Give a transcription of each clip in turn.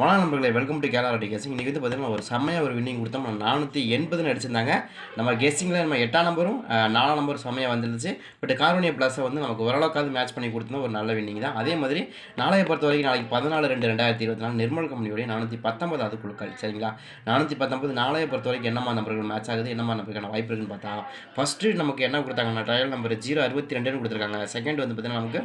வணக்கம் நண்பர்களே welcome to Kerala ரெட்டி கேசிங் இன்றைக்கி வந்து பார்த்தீங்கன்னா ஒரு செம்மையாக ஒரு வின்னிங் கொடுத்தோம். நம்ம நானூற்றி எண்பதுன்னு அடிச்சிருந்தாங்க. நம்ம கெஸ்டிங்கில் நம்ம எட்டாம் நம்பரும் நாலாம் நம்பர் செம்மையாக வந்துருந்துச்சு. பட் காரோனியா ப்ளஸை வந்து நமக்கு ஓரளவுக்காவது மேட்ச் பண்ணி கொடுத்தோம் ஒரு நல்ல வின்னிங் தான். அதே மாதிரி நாளைய பொறுத்த வரைக்கும் நாளைக்கு பதினாலு ரெண்டு ரெண்டாயிரத்தி இருபத்தி நாலு நிர்மல் கம்பெனியோடைய நானூற்றி பத்தொன்பதாவது குழுக்கள் சரிங்களா? நானூற்றி பத்தொம்பது நாளைய பொறுத்த வரைக்கும் என்னமா நம்பர்கள் மேட்ச் ஆகுது? என்னமா நம்பருக்கான வாய்ப்பு இருக்குன்னு பார்த்தா ஃபஸ்ட்டு நமக்கு என்ன கொடுத்தாங்கன்னா ட்ரையல் நம்பர் ஜீரோ அறுபத்தி ரெண்டுன்னு கொடுத்துருக்காங்க. செகண்ட் வந்து பார்த்தீங்கன்னா நமக்கு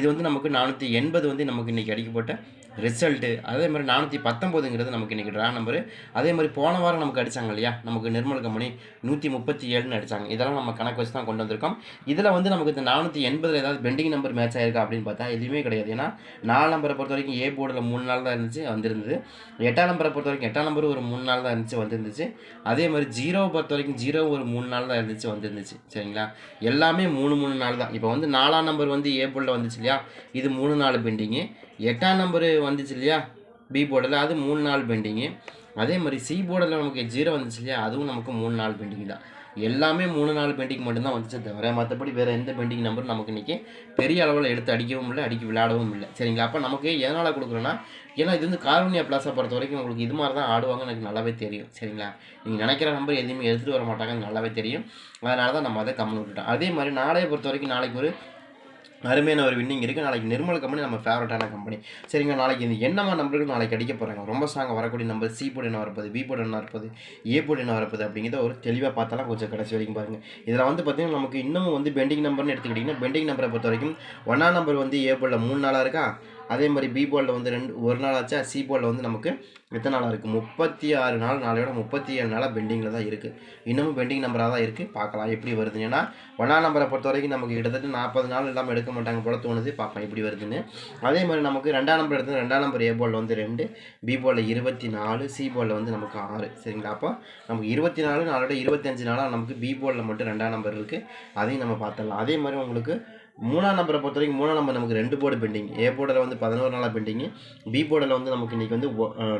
இது வந்து நமக்கு நானூற்றி எண்பது வந்து நமக்கு இன்றைக்கி அடிக்கப்பட்ட ரிசல்ட்டு. அதே மாதிரி நானூற்றி பத்தொம்போதுங்கிறது நமக்கு இன்றைக்கி ட்ரா நம்பரு அதே மாதிரி போன வாரம் நமக்கு அடித்தாங்க இல்லையா? நமக்கு நிர்மல் கம்பெனி நூற்றி முப்பத்தி ஏழுன்னு அடித்தாங்க இதெல்லாம் நம்ம கணக்கு வச்சு தான் கொண்டு வந்திருக்கோம். இதில் வந்து நமக்கு இந்த நானூற்றி எண்பதில் ஏதாவது பெண்டிங் நம்பர் மேட்ச் ஆயிருக்கா அப்படின்னு பார்த்தா எதுவுமே கிடையாது. ஏன்னா நாலு நம்பரை பொறுத்த வரைக்கும் ஏ போர்டில் மூணு நாள் தான் இருந்துச்சு வந்திருந்தது. எட்டாம் நம்பரை பொறுத்த வரைக்கும் எட்டாம் நம்பர் ஒரு மூணு நாள் தான் இருந்துச்சு வந்துருந்துச்சு. அதே மாதிரி ஜீரோ பொறுத்த வரைக்கும் ஜீரோ ஒரு மூணு நாள் தான் இருந்துச்சு வந்திருந்துச்சு. சரிங்களா? எல்லாமே மூணு மூணு நாள் தான். இப்போ வந்து நாலாம் நம்பர் வந்து ஏ போர்டில் வந்துச்சு இல்லையா? இது மூணு நாள் பெண்டிங்கு எட்டாம் நம்பரு வந்துச்சு இல்லையா? பி போர்டில் அது மூணு நாள் பெண்டிங்கு அதே மாதிரி சி போர்டில் நமக்கு ஜீரோ வந்துச்சு இல்லையா? அதுவும் நமக்கு மூணு நாள் பெண்டிங் தான். எல்லாமே மூணு நாள் பெண்டிங் மட்டும்தான் வந்துச்சு தவிர மற்றபடி வேறு எந்த பெண்டிங் நம்பரும் நமக்கு இன்றைக்கி பெரிய அளவில் எடுத்து அடிக்கவும் இல்லை அடிக்க விளையாடவும் இல்லை. சரிங்களா? அப்போ நமக்கு எதனால் கொடுக்குறோன்னா ஏன்னா இது வந்து கார்வனியா பிளாஸை பொறுத்த வரைக்கும் உங்களுக்கு இது மாதிரி தான் ஆடுவாங்க எனக்கு நல்லாவே தெரியும். சரிங்களா? நீங்கள் நினைக்கிற நம்பர் எதுவுமே எடுத்துகிட்டு வர மாட்டாங்கன்னு நல்லாவே தெரியும். அதனால தான் நம்ம அதை கம்மி விட்டுட்டோம். அதே மாதிரி நாளைய பொறுத்த வரைக்கும் நாளைக்கு ஒரு அருமையான ஒரு வின்னிங் இருக்குது நாளைக்கு நிர்மல் கம்பெனி நம்ம ஃபேவரட்டான கம்பெனி சரிங்க நாளைக்கு இந்த என்னமா நம்பர்கள் நாளைக்கு அடிக்க போகிறாங்க ரொம்ப ஸ்ட்ராங்காக வரக்கூடிய நம்பர் சி போர்டு என்ன வரப்போது பி போர்டு என்ன வரப்போது ஏ போர்டு என்ன வரப்போது அப்படிங்கிறத ஒரு தெளிவாக பார்த்தாலும் கொஞ்சம் கடைசி வரைக்கும் பாருங்கள் இதில் வந்து பார்த்தீங்கன்னா நமக்கு இன்னமும் வந்து பெண்டிங் நம்பர்னு எடுத்துக்கிட்டிங்கன்னா பெண்டிங் நம்பரை பொறுத்த வரைக்கும் ஒன்றாம் நம்பர் வந்து ஏ போர்டில் மூணு நாளாக இருக்கா? அதே மாதிரி பி போலில் வந்து ரெண்டு ஒரு நாள் ஆச்சா சி போலில் வந்து நமக்கு எத்தனை நாளாக இருக்குது முப்பத்தி ஆறு நாள் நாளையோட முப்பத்தி ஏழு நாளாக பெண்டிங்கில் தான் இருக்குது இன்னமும் பெண்டிங் நம்பராக தான் இருக்குது பார்க்கலாம் எப்படி வருதுன்னு. ஏன்னா ஒன்றாம் நம்பரை பொறுத்த வரைக்கும் நமக்கு கிட்டத்தட்ட நாற்பது நாள் இல்லாமல் எடுக்க மாட்டாங்க போல தோணுது. பார்ப்போம் எப்படி வருதுன்னு. அதே மாதிரி நமக்கு ரெண்டாம் நம்பர் எடுத்து ரெண்டாம் நம்பர் ஏ போலில் வந்து ரெண்டு பி போலில் இருபத்தி நாலு சி போலில் வந்து நமக்கு ஆறு. சரிங்களா? அப்போ நமக்கு இருபத்தி நாலு நாளோட இருபத்தஞ்சு நாளாக நமக்கு பி போலில் மட்டும் ரெண்டாம் நம்பர் இருக்குது அதையும் நம்ம பார்த்துடலாம். அதே மாதிரி உங்களுக்கு மூணாம் நம்பரை பொறுத்த வரைக்கும் மூணாம் நம்பர் நமக்கு ரெண்டு போர்டு பெண்டிங் ஏ போர்டில் வந்து பதினோரு நாளாக பெண்டிங்கு பி போர்டில் வந்து நமக்கு இன்றைக்கி வந்து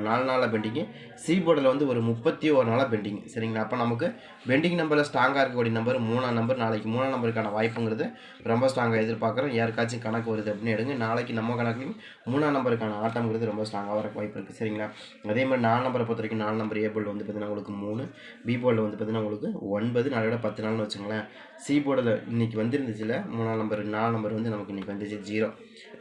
நாலு நாளாக பெண்டிங்கு சி போர்டில் வந்து ஒரு முப்பத்தி ஒரு நாளாக பெண்டிங் சரிங்களா? அப்போ நமக்கு பெண்டிங் நம்பரில் ஸ்ட்ராங்காக இருக்கக்கூடிய நம்பர் மூணாம் நம்பர் நாளைக்கு மூணாம் நம்பருக்கான வாய்ப்புங்கிறது ரொம்ப ஸ்ட்ராங்காக எதிர்பார்க்குறோம். யாருக்காச்சும் கணக்கு வருது அப்படின்னு எடுங்க. நாளைக்கு நம்ம கணக்குலையும் மூணாம் நம்பருக்கான ஆட்டம்ங்கிறது ரொம்ப ஸ்ட்ராங்காக வர வாய்ப்பு இருக்குது சரிங்களா? அதே மாதிரி நாலு நம்பரை பொறுத்த வரைக்கும் நாலு நம்பர் ஏ போர்டில் வந்து பார்த்தீங்கன்னா உங்களுக்கு மூணு பி போர்டில் வந்து பார்த்தீங்கன்னா உங்களுக்கு ஒன்பது. நாளோட பத்து நாள்னு வச்சுங்களேன். சி போர்டில் இன்றைக்கி வந்துருந்துச்சுல மூணாம் நம்பர் நாலு நம்பர் வந்து நமக்கு இன்றைக்கி வந்துச்சு ஜீரோ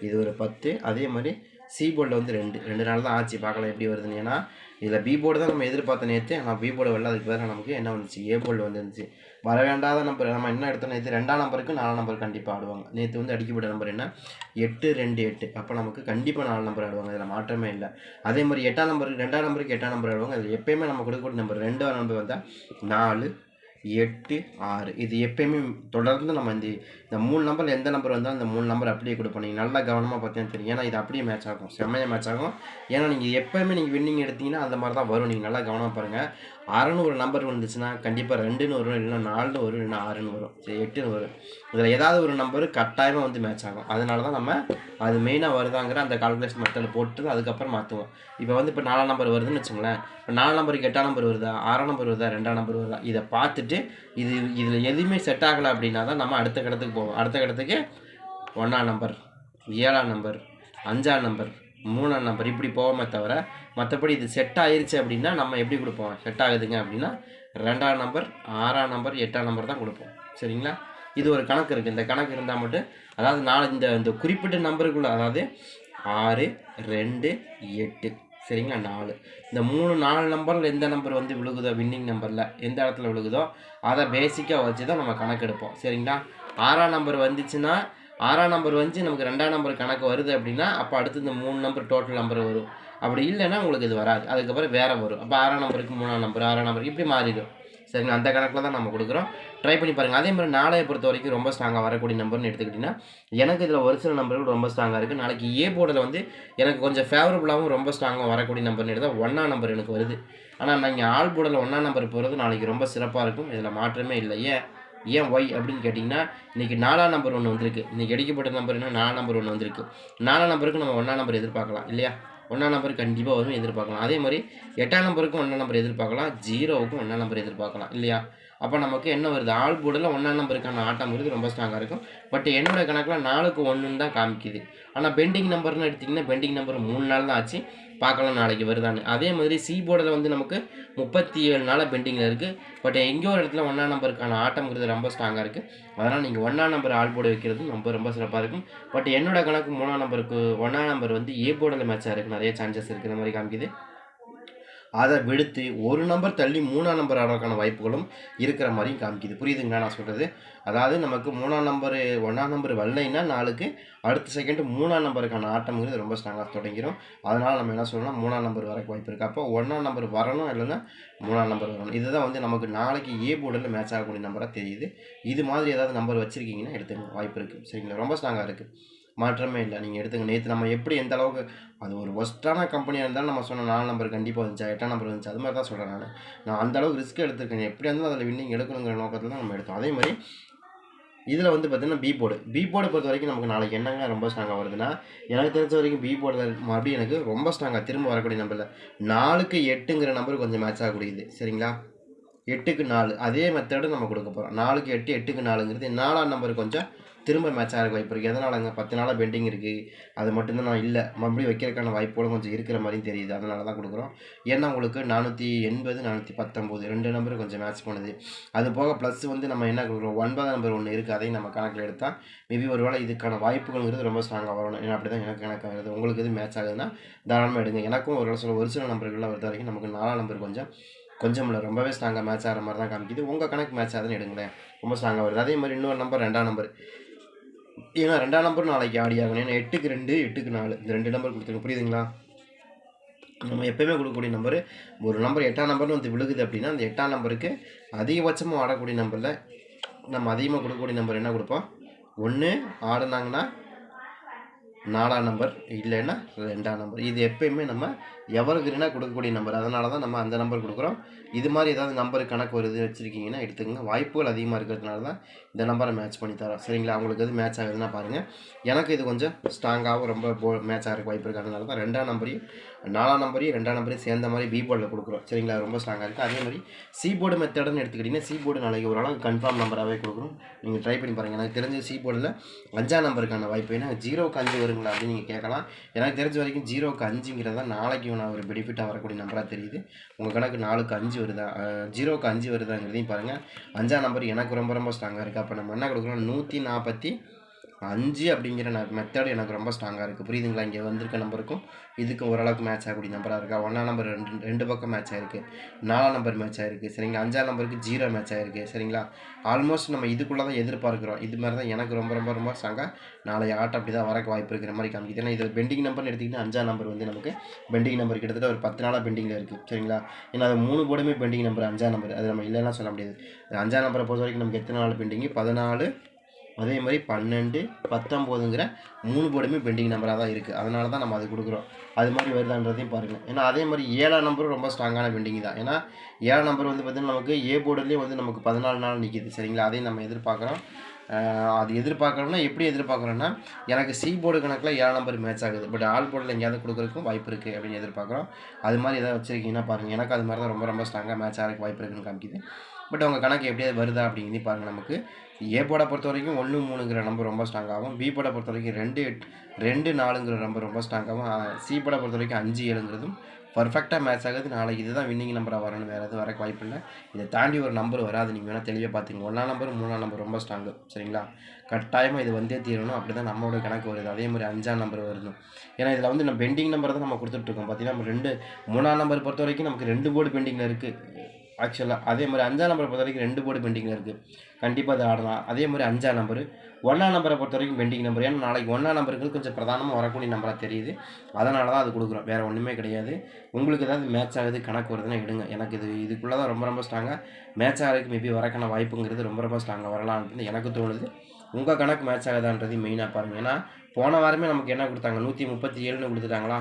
இது ஒரு பத்து. அதே மாதிரி சி போர்டில் வந்து ரெண்டு. ரெண்டு நாள் தான் ஆச்சு. பார்க்கலாம் எப்படி வருதுன்னு. ஏன்னா இதில் பி போர்டு தான் நம்ம எதிர்பார்த்த நேற்று ஆனால் பி போர்டு வரல. அதுக்கு வேறு நமக்கு என்ன வந்துச்சு? ஏ போர்டு வந்துருந்துச்சு. வர வேண்டாத நம்பர் நம்ம என்ன எடுத்தோம் நேற்று ரெண்டாம் நம்பருக்கு நாலாம் நம்பர் கண்டிப்பாக ஆடுவாங்க. நேற்று வந்து அடிக்கப்பட்ட நம்பர் என்ன? எட்டு ரெண்டு எட்டு. அப்போ நமக்கு கண்டிப்பாக நாலு நம்பர் ஆடுவாங்க. இதில் மாற்றமே இல்லை. அதே மாதிரி எட்டாம் நம்பருக்கு ரெண்டாம் நம்பருக்கு எட்டாம் நம்பர் ஆடுவாங்க. அதில் எப்பயுமே நம்ம கொடுக்கக்கூடிய நம்பர் ரெண்டாம் நம்பர் வந்தால் நாலு எட்டு ஆறு. இது எப்பயுமே தொடர்ந்து நம்ம இந்த இந்த மூணு நம்பரில் எந்த நம்பர் வந்தால் அந்த மூணு நம்பர் அப்படியே கொடுப்போம் நீங்கள் நல்லா கவனமாக பார்த்தீங்கன்னா தெரியும். ஏன்னா இது அப்படியே மேட்ச் ஆகும். செம்மையாக மேட்ச் ஆகும். ஏன்னா நீங்கள் எப்போயுமே நீங்கள் வின்னிங் எடுத்தீங்கன்னா அந்த மாதிரி தான் வரும். நீங்கள் நல்லா கவனமாக பாருங்கள் அறநூறு நம்பர் வந்துச்சுன்னா கண்டிப்பாக ரெண்டுன்னு வரும் இல்லைன்னா நாலுன்னு வரும் இல்லைன்னா ஆறுன்னு வரும். சரி எட்டுன்னு வரும். இதில் ஏதாவது ஒரு நம்பர் கட்டாயமாக வந்து மேட்ச் ஆகும். அதனால தான் நம்ம அது மெயினாக வருதாங்கிற அந்த கால்குலேஷன் மெத்தடில் போட்டு அதுக்கப்புறம் மாற்றுவோம் இப்போ வந்து இப்போ நாலாம் நம்பர் வருதுன்னு வச்சுங்களேன். இப்போ நாலாம் நம்பருக்கு எட்டாம் நம்பர் வருதா? ஆறாம் நம்பர் வருதா? ரெண்டாம் நம்பர் வருதா? இதை பார்த்துட்டு இது இதில் எதுவுமே செட் ஆகலை அப்படின்னா தான் நம்ம அடுத்த கடத்துக்கு போவோம். அடுத்த கடத்துக்கு ஒன்றாம் நம்பர் ஏழாம் நம்பர் அஞ்சாம் நம்பர் மூணாம் நம்பர் இப்படி போவோமே தவிர மற்றபடி இது செட் ஆயிருச்சு அப்படின்னா நம்ம எப்படி கொடுப்போம்? செட் ஆகுதுங்க அப்படின்னா ரெண்டாம் நம்பர் ஆறாம் நம்பர் எட்டாம் நம்பர் தான் கொடுப்போம். சரிங்களா? இது ஒரு கணக்கு இருக்குது இந்த கணக்கு இருந்தால் மட்டும் அதாவது நாலு இந்த இந்த குறிப்பிட்ட நம்பருக்குள்ள அதாவது ஆறு ரெண்டு எட்டு சரிங்களா? நாலு. இந்த மூணு நாலு நம்பரில் எந்த நம்பர் வந்து விழுகுதோ வின்னிங் நம்பரில் எந்த இடத்துல விழுகுதோ அதை பேசிக்காக வச்சு தான் நம்ம கணக்கெடுப்போம் சரிங்களா? ஆறாம் நம்பர் வந்துச்சுன்னா ஆறாம் நம்பர் வந்து நமக்கு ரெண்டாம் நம்பர் கணக்கு வருது அப்படின்னா அப்போ அடுத்து இந்த மூணு நம்பர் டோட்டல் நம்பர் வரும். அப்படி இல்லைன்னா உங்களுக்கு இது வராது. அதுக்கப்புறம் வேறு வரும். அப்போ ஆறாம் நம்பருக்கு மூணாம் நம்பர் ஆறாம் நம்பருக்கு இப்படி மாறிடும். சரிங்களா? அந்த கணக்கில் தான் நம்ம கொடுக்குறோம். ட்ரை பண்ணி பாருங்கள் அதே மாதிரி நாளையை பொறுத்த வரைக்கும் ரொம்ப ஸ்ட்ராங்காக வரக்கூடிய நம்பர்னு எடுத்துக்கிட்டிங்கன்னா எனக்கு இதில் ஒரு சில நம்பர்கள் ரொம்ப ஸ்ட்ராங்காக இருக்குது நாளைக்கு ஏ போர்டில் வந்து எனக்கு கொஞ்சம் ஃபேவரபுளாகவும் ரொம்ப ஸ்ட்ராங்காக வரக்கூடிய நம்பர்னு எடுத்தால் ஒன்றாம் நம்பர் எனக்கு வருது. ஆனால் நாங்கள் ஆள் போர்டில் ஒன்றாம் நம்பர் போகிறது நாளைக்கு ரொம்ப சிறப்பாக இருக்கும். இதில் மாற்றமே இல்லை. ஏன்? ஏன் ஒய் அப்படின்னு கேட்டிங்கன்னா இன்றைக்கி நாலாம் நம்பர் ஒன்று வந்திருக்கு. இன்றைக்கி அடிக்கப்பட்ட நம்பர் என்ன? நாலாம் நம்பர் ஒன்று வந்திருக்கு. நாலாம் நம்பருக்கு நம்ம ஒன்றாம் நம்பர் எதிர்பார்க்கலாம். இல்லையா? ஒன்றாம் நம்பர் கண்டிப்பாக வரும் எதிர்பார்க்கலாம். அதே மாதிரி எட்டாம் நம்பருக்கும் ஒன்றாம் நம்பர் எதிர்பார்க்கலாம் ஜீரோவுக்கும் ஒன்றாம் நம்பர் எதிர்பார்க்கலாம் இல்லையா? அப்போ நமக்கு என்ன வருது? ஆள் போர்டில் ஒன்றாம் நம்பருக்கான ஆட்டம்ங்கிறது ரொம்ப ஸ்ட்ராங்காக இருக்கும். பட் என்னோட கணக்கில் நாலுக்கு ஒன்றுன்னு தான் காமிக்குது. ஆனால் பெண்டிங் நம்பர்னு எடுத்திங்கன்னா பெண்டிங் நம்பர் மூணு நாள் தான் ஆச்சு. பார்க்கலாம் நாளைக்கு வருதான்னு. அதே மாதிரி சி போர்டில் வந்து நமக்கு முப்பத்தி ஏழு நாளாக பெண்டிங்கில் இருக்குது பட் எங்கேயோ ஒரு இடத்துல ஒன்றா நம்பருக்கான ஆட்டம்ங்கிறது ரொம்ப ஸ்ட்ராங்காக இருக்குது அதனால் நீங்கள் ஒன்றா நம்பர் ஆல் போர்டு வைக்கிறது ரொம்ப ரொம்ப சிறப்பாக இருக்கும். பட் என்னோட கணக்கு மூணாம் நம்பருக்கு ஒன்றா நம்பர் வந்து ஏ போர்டில் மேட்சாக இருக்குது நிறைய சான்சஸ் இருக்கிற மாதிரி காமிக்குது. அதை விடுத்து ஒரு நம்பர் தள்ளி மூணாம் நம்பர் ஆடுறதுக்கான வாய்ப்புகளும் இருக்கிற மாதிரியும் காமிக்குது. புரியுதுங்களா நான் சொல்கிறது அதாவது நமக்கு மூணாம் நம்பரு ஒன்றாம் நம்பர் வரலைன்னா நாளுக்கு அடுத்த செகண்ட் மூணாம் நம்பருக்கான ஆட்டம்ங்கிறது ரொம்ப ஸ்ட்ராங்காக தொடங்கிடும் அதனால் நம்ம என்ன சொல்லணும் மூணாம் நம்பர் வரக்கு வாய்ப்பு இருக்குது அப்போ ஒன்றாம் நம்பர் வரணும் இல்லைன்னா மூணாம் நம்பர் வரணும். இதுதான் வந்து நமக்கு நாளைக்கு ஏ போர்டில் மேட்ச் ஆகக்கூடிய நம்பராக தெரியுது. இது மாதிரி ஏதாவது நம்பர் வச்சுருக்கீங்கன்னா எடுத்துக்கணும் வாய்ப்பு இருக்குது சரிங்களா? ரொம்ப ஸ்ட்ராங்காக இருக்குது மாற்றமே இல்லை. நீங்கள் எடுத்துங்க. நேற்று நம்ம எப்படி எந்த அளவுக்கு அது ஒரு ஒஸ்ட்டான கம்பெனியாக இருந்தாலும் நம்ம சொன்ன நாலு நம்பர் கண்டிப்பாக வந்துச்சு எட்டாம் நம்பர் வந்துச்சு. அது மாதிரி தான் சொல்கிறேன் நான். நான் அந்த அளவுக்கு ரிஸ்க் எடுத்துருக்கேன். எப்படி இருந்தாலும் அதில் வின்னிங் எடுக்கணுங்கிற நோக்கத்தில் தான் நம்ம எடுத்தோம். அதே மாதிரி இதில் வந்து பார்த்தீங்கன்னா பி போர்டு பி போர்டை பொறுத்த வரைக்கும் நமக்கு நாளைக்கு என்னங்க ரொம்ப ஸ்ட்ராங்காக வருதுன்னா எனக்கு தெரிஞ்ச வரைக்கும் பி போர்டில் மறுபடியும் எனக்கு ரொம்ப ஸ்ட்ராங்காக திரும்ப வரக்கூடிய நம்பரில் நாலுக்கு எட்டுங்கிற நம்பர் கொஞ்சம் மேட்ச் ஆகக்கூடியது சரிங்களா? எட்டுக்கு நாலு. அதே மெத்தடு நம்ம கொடுக்க போகிறோம் நாலுக்கு எட்டு எட்டுக்கு நாலுங்கிறது நாலாம் நம்பர் கொஞ்சம் திரும்ப மேட்ச் ஆகிற வாய்ப்பு இருக்குது எதனாலங்க பத்து நாளாக பெண்டிங் இருக்குது அது மட்டும்தான் நான் இல்லை. மறுபடியும் வைக்கிறதுக்கான வாய்ப்போடு கொஞ்சம் இருக்கிற மாதிரியும் தெரியுது. அதனால தான் கொடுக்குறோம். ஏன்னா உங்களுக்கு நானூற்றி எண்பது நானூற்றி பத்தொம்போது ரெண்டு நம்பர் கொஞ்சம் மேட்ச் பண்ணுது. அது போக ப்ளஸ் வந்து நம்ம என்ன கொடுக்குறோம்? ஒன்பதாம் நம்பர் ஒன்று இருக்குது அதையும் நம்ம கணக்கில் எடுத்தால் மேபி ஒரு வேளை இதுக்கான வாய்ப்புகள்ங்கிறது ரொம்ப ஸ்ட்ராங்காக வரணும் ஏன்னா அப்படி தான் எனக்கு கணக்கு வருது. உங்களுக்கு எது மேட்ச் ஆகுதுன்னா தாராளமாக எடுங்க. எனக்கும் ஒரு சில ஒரு சில நம்பர்கள்லாம் வருது வரைக்கும் நமக்கு நாலாம் நம்பர் கொஞ்சம் கொஞ்சம் இல்லை. ரொம்பவே ஸ்ட்ராங்காக மேட்ச் ஆகிற மாதிரி தான் காமிக்குது. உங்கள் கணக்கு மேட்ச் ஆகுதுன்னு எடுங்களேன். ரொம்ப ஸ்ட்ராங்காக வருது. அதே மாதிரி இன்னொரு நம்பர் ரெண்டாம் நம்பர் ஏன்னா ரெண்டாம் நம்பர் நாளைக்கு ஆடி ஆகணும். ஏன்னா எட்டுக்கு ரெண்டு எட்டுக்கு நாலு. இந்த ரெண்டு நம்பர் கொடுத்துருங்க. புரியுதுங்களா? நம்ம எப்போயுமே கொடுக்கக்கூடிய நம்பர் ஒரு நம்பர் எட்டாம் நம்பர்னு வந்து விழுகுது அப்படின்னா அந்த எட்டாம் நம்பருக்கு அதிகபட்சமாக ஆடக்கூடிய நம்பரில் நம்ம அதிகமாக கொடுக்கக்கூடிய நம்பர் என்ன கொடுப்போம்? ஒன்று ஆடினாங்கன்னா நாலாம் நம்பர் இல்லைன்னா ரெண்டாம் நம்பர். இது எப்பயுமே நம்ம எவருக்குன்னா கொடுக்கக்கூடிய நம்பர். அதனால தான் நம்ம அந்த நம்பர் கொடுக்குறோம். இது மாதிரி ஏதாவது நம்பர் கணக்கு வருது வச்சுருக்கீங்கன்னா எடுத்துக்கங்க. வாய்ப்புகள் அதிகமாக இருக்கிறதுனால தான் இந்த நம்பரை மேட்ச் பண்ணி தரோம். சரிங்களா? அவங்களுக்கு எது மேட்ச் ஆகுதுன்னா பாருங்கள் எனக்கு இது கொஞ்சம் ஸ்ட்ராங்காகவும் ரொம்ப போ மேட்ச் ஆகிறதுக்கு வாய்ப்பு இருக்கிறதுனால தான் ரெண்டாம் நம்பரையும் நாலாம் நம்பரையும் ரெண்டாம் நம்பரையும் சேர்ந்த மாதிரி பி போர்டில் கொடுக்குறோம். சரிங்களா? ரொம்ப ஸ்ட்ராங்காக இருக்குது அதே மாதிரி சி போர்டு மெத்தடுன்னு எடுத்துக்கிட்டிங்கன்னா சி போர்டு நாளைக்கு ஓரளவுக்கு கன்ஃபார்ம் நம்பராகவே கொடுக்குறோம். நீங்கள் ட்ரை பண்ணி பாருங்கள் எனக்கு தெரிஞ்ச சி போர்டில் அஞ்சாம் நம்பருக்கான வாய்ப்பு. ஏன்னா ஜீரோக்கு அஞ்சு வருங்களா அப்படின்னு நீங்கள் கேட்கலாம். எனக்கு தெரிஞ்ச வரைக்கும் ஜீரோக்கு தான் நாளைக்கு நான் ஒரு பெனிஃபிட்டாக வரக்கூடிய நம்பராக தெரியுது. உங்கள் கணக்கு நாலுக்கு அஞ்சு வருதா? ஜீரோக்கு அஞ்சு வருதாங்கிறதையும் பாருங்கள் அஞ்சாம் நம்பர் எனக்கு ரொம்ப ரொம்ப ஸ்ட்ராங்காக இருக்குது அப்போ நம்ம என்ன கொடுக்குறோம் நூற்றி நாற்பத்தி அஞ்சு அப்படிங்கிற மெத்தட் எனக்கு ரொம்ப ஸ்ட்ராங்காக இருக்குது புரியுதுங்களா? இங்கே வந்திருக்க நம்பருக்கும் இதுக்கு ஓரளவுக்கு மேட்ச் ஆகக்கூடிய நம்பராக இருக்கா? ஒன்றாம் நம்பர் ரெண்டு ரெண்டு பக்கம் மேட்ச் ஆகிருக்கு நாலாம் நம்பர் மேட்ச் ஆகிருக்கு சரிங்களா அஞ்சாம் நம்பருக்கு ஜீரோ மேட்ச் ஆகிருக்கு சரிங்களா? ஆல்மோஸ்ட் நம்ம இதுக்குள்ளே தான் எதிர்பார்க்குறோம். இது மாதிரி தான் எனக்கு ரொம்ப ரொம்ப ரொம்ப ஸ்ட்ராங்காக நாளைய ஆட்டம் அப்படி தான் வரக்கு வாய்ப்பு இருக்கிற மாதிரி காமிக்குது. ஏன்னா இது பெண்டிங் நம்பர்னு எடுத்திங்கன்னா அஞ்சாம் நம்பர் வந்து நமக்கு பெண்டிங் நம்பர் கிட்டத்தட்ட ஒரு பத்து நாளாக பெண்டிங்கில் இருக்குது சரிங்களா? ஏன்னா அது மூணு போர்டுமே பெண்டிங் நம்பர் அஞ்சாம் நம்பர் அது நம்ம இல்லைன்னா சொல்ல முடியாது. அஞ்சாம் நம்பரை பொறுத்த வரைக்கும் நமக்கு எத்தனை நாள் பெண்டிங்கு பதினாலு அதே மாதிரி பன்னெண்டு பத்தொம்போதுங்கிற மூணு போர்டுமே பெண்டிங் நம்பராக தான் இருக்குது அதனால தான் நம்ம அது கொடுக்குறோம். அது மாதிரி வருதான்றதையும் பாருங்கள் ஏன்னா அதே மாதிரி ஏழாம் நம்பரும் ரொம்ப ஸ்ட்ராங்கான பெண்டிங் தான். ஏன்னா ஏழாம் நம்பர் வந்து பார்த்திங்கன்னா நமக்கு ஏ போர்டுலேயே வந்து நமக்கு பதினாலு நாள் நிற்கிது சரிங்களா? அதையும் நம்ம எதிர்பார்க்குறோம். அது எதிர்பார்க்குறோம்னா எப்படி எதிர்பார்க்குறோன்னா எனக்கு சி போர்டு கணக்கில் ஏழாம் நம்பர் மேட்ச் ஆகுது. பட் ஆல் போர்டில் எங்கேயாவது கொடுக்குறதுக்கும் வாய்ப்பு இருக்குது அப்படின்னு எதிர்பார்க்குறோம். அது மாதிரி எதாவது வச்சுருக்கீங்கன்னா பாருங்கள் எனக்கு அது மாதிரி தான் ரொம்ப ரொம்ப ஸ்ட்ராங்காக மேட்ச் ஆகிறதுக்கு வாய்ப்பு இருக்குன்னு காமிக்குது. பட் உங்கள் கணக்கு எப்படியாவது வருதா அப்படிங்கிறது பாருங்கள் நமக்கு. ஏ போட பொறுத்த வரைக்கும் ஒன்று மூணுங்கிற நம்பர் ரொம்ப ஸ்ட்ராங்காகவும் பி போட பொறுத்த வரைக்கும் ரெண்டு ரெண்டு நாலுங்கிற நம்பர் ரொம்ப ஸ்ட்ராங்காகவும் சி போட பொறுத்த வரைக்கும் அஞ்சு ஏழுங்கிறதும் பர்ஃபெக்டாக மேட்ச் ஆகுது. நாளைக்கு இதுதான் வின்னிங் நம்பராக வரணும் வேறு எதுவும் வரக்கு வாய்ப்பு இல்லை. இதை தாண்டி ஒரு நம்பர் வராது. நீங்கள் வேணால் தெளிவாக பார்த்துங்க ஒன்றாம் நம்பர் மூணாம் நம்பர் ரொம்ப ஸ்ட்ராங்கு சரிங்களா? கட்டாயமாக இது வந்தே தீரணும். அப்படி தான் நம்மளோட கணக்கு வருது. அதே மாதிரி அஞ்சாம் நம்பர் வருது ஏன்னா இதில் வந்து நம்ம பெண்டிங் நம்பர் தான் நம்ம கொடுத்துட்ருக்கோம் பார்த்தீங்கன்னா நம்ம ரெண்டு மூணாம் நம்பர் பொறுத்த வரைக்கும் நமக்கு ரெண்டு போர்டு பெண்டிங்கில் இருக்குது ஆக்சுவலாக அதே மாதிரி அஞ்சாம் நம்பரை பொறுத்த வரைக்கும் ரெண்டு போர்டு பெண்டிங்கில் இருக்குது கண்டிப்பாக அதை ஆடலாம். அதே மாதிரி அஞ்சாம் நம்பர் ஒன்றாம் நம்பரை பொறுத்த வரைக்கும் பெண்டிங் நம்பர் ஏன்னா நாளைக்கு ஒன்றாம் நம்பருக்கு கொஞ்சம் பிரதானமாக வரக்கூடிய நம்பராக தெரியுது. அதனால தான் அது கொடுக்குறோம். வேறு ஒன்றுமே கிடையாது. உங்களுக்கு ஏதாவது மேட்ச் ஆகுது கணக்கு வருதுன்னா எடுங்க. எனக்கு இது இதுக்குள்ளே தான் ரொம்ப ரொம்ப ஸ்ட்ராங்காக மேட்ச் ஆகிறதுக்கு மேபி வரக்கான வாய்ப்புங்கிறது ரொம்ப ரொம்ப ஸ்ட்ராங்காக வரலான்னு எனக்கு தோணுது. உங்கள் கணக்கு மேட்ச் ஆகுதான்றது மெயினாக பாருங்கள் ஏன்னா போன வாரமே நமக்கு என்ன கொடுத்தாங்க? நூற்றி முப்பத்தி ஏழுன்னு கொடுத்துட்டாங்களா?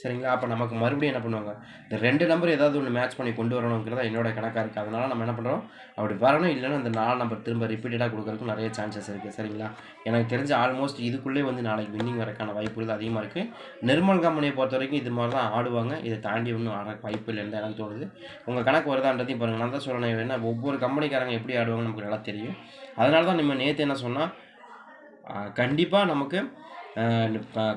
சரிங்களா? அப்போ நமக்கு மறுபடியும் என்ன பண்ணுவாங்க? இந்த ரெண்டு நம்பர் ஏதாவது ஒன்று மேட்ச் பண்ணி கொண்டு வரணுங்கிறதா என்னோட கணக்காக இருக்குது அதனால் நம்ம என்ன பண்ணுறோம் அப்படி வரணும் இல்லைன்னா இந்த நாலு நம்பர் திரும்ப ரிப்பீட்டடாக கொடுக்கறதுக்கு நிறைய சான்சஸ் இருக்குது சரிங்களா? எனக்கு தெரிஞ்ச ஆல்மோஸ்ட் இதுக்குள்ளே வந்து நாளைக்கு வின்னிங் வரக்கான வாய்ப்புகள் அதிகமாக இருக்குது நிர்மல் கம்பெனியை பொறுத்த வரைக்கும் இது மாதிரி தான் ஆடுவாங்க. இதை தாண்டி ஒன்றும் ஆட வாய்ப்பு இல்லைன்னு தான் எனக்கு தோணுது. உங்கள் கணக்கு வருதான்றதையும் பாருங்கள் நான் தான் சொல்லணும் ஏன்னா ஒவ்வொரு கம்பெனிக்காரங்க எப்படி ஆடுவாங்கன்னு நமக்கு நல்லா தெரியும். அதனால தான் நம்ம நேற்று என்ன சொன்னால் கண்டிப்பாக நமக்கு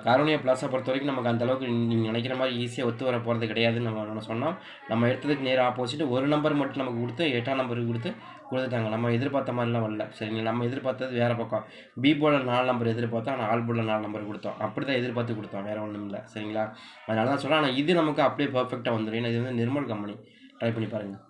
காரோனியா பிளாஸை பொறுத்த வரைக்கும் நமக்கு அந்த அளவுக்கு நீங்கள் நினைக்கிற மாதிரி ஈஸியாக ஒத்து வர போகிறது கிடையாதுன்னு நம்ம ஒன்று சொன்னோம். நம்ம எடுத்ததுக்கு நேர் ஆப்போசிட் ஒரு நம்பர் மட்டும் நமக்கு கொடுத்து எட்டாம் நம்பருக்கு கொடுத்து கொடுத்துட்டாங்க. நம்ம எதிர்பார்த்த மாதிரிலாம் வரல. சரிங்களா நம்ம எதிர்பார்த்தது வேறு பக்கம். பி போர்டில் நாலு நம்பர் எதிர்பார்த்தோம். ஆனால் ஆல் போர்டில் நாலு நம்பர் கொடுத்தோம். அப்படி தான் எதிர்பார்த்து கொடுத்தோம். வேறு ஒன்றும் இல்லை. சரிங்களா? அதனால தான் சொல்கிறேன் ஆனால் இது நமக்கு அப்படியே பர்ஃபெக்டாக வந்துடும் ஏன்னா இது வந்து நிர்மல் கம்பெனி ட்ரை பண்ணி பாருங்கள்